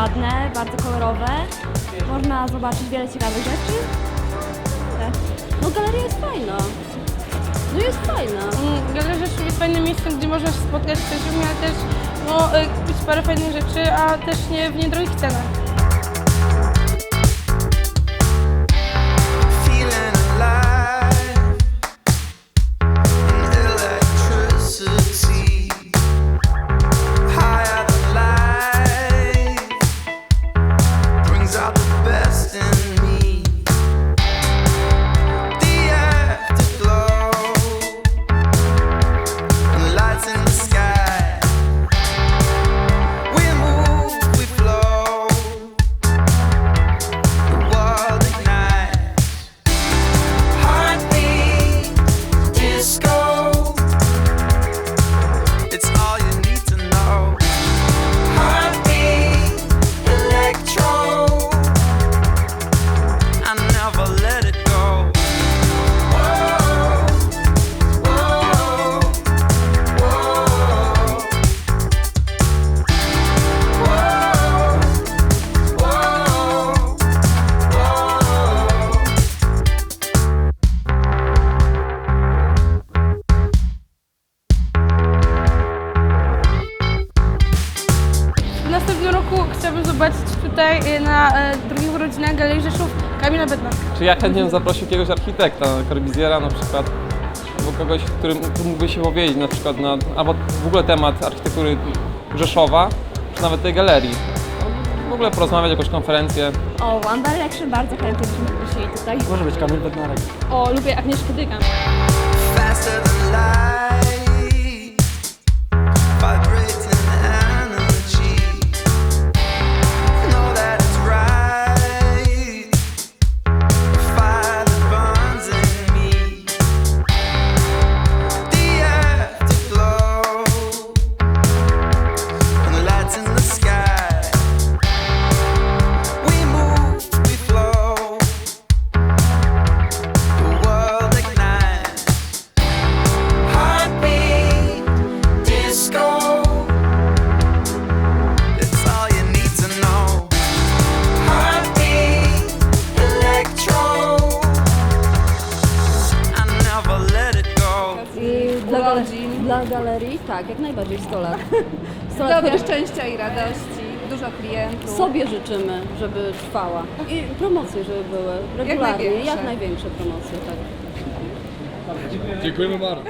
ładne, bardzo kolorowe. Można zobaczyć wiele ciekawych rzeczy. Tak. No galeria jest fajna. No jest fajna. Mm, Galeria jest fajnym miejscem, gdzie można się spotkać z przyjaciółmi, ale też no, y, kupić parę fajnych rzeczy, a też nie w niedrogich cenach. Następnym roku chciałabym zobaczyć tutaj y, na e, drugich urodzinach Galerii Rzeszów Kamila Bednarka. Czy ja chętnie bym zaprosił jakiegoś architekta, Corbusiera na przykład, albo kogoś, który mógłby się powiedzieć na przykład na, albo w ogóle temat architektury Rzeszowa, czy nawet tej galerii. W ogóle porozmawiać, jakąś konferencję. O, One Direction bardzo chętnie byśmy prosili tutaj. Może być Kamil Bednarek. O, lubię Agnieszkę Dygan. faster than light, I dla, galerii, dla galerii, tak, jak najbardziej 100 lat. 100 lat chociaż szczęścia i radości, dużo klientów. sobie życzymy, żeby trwała. I promocje, żeby były regularnie, największe. jak największe promocje, tak. Dziękujemy bardzo.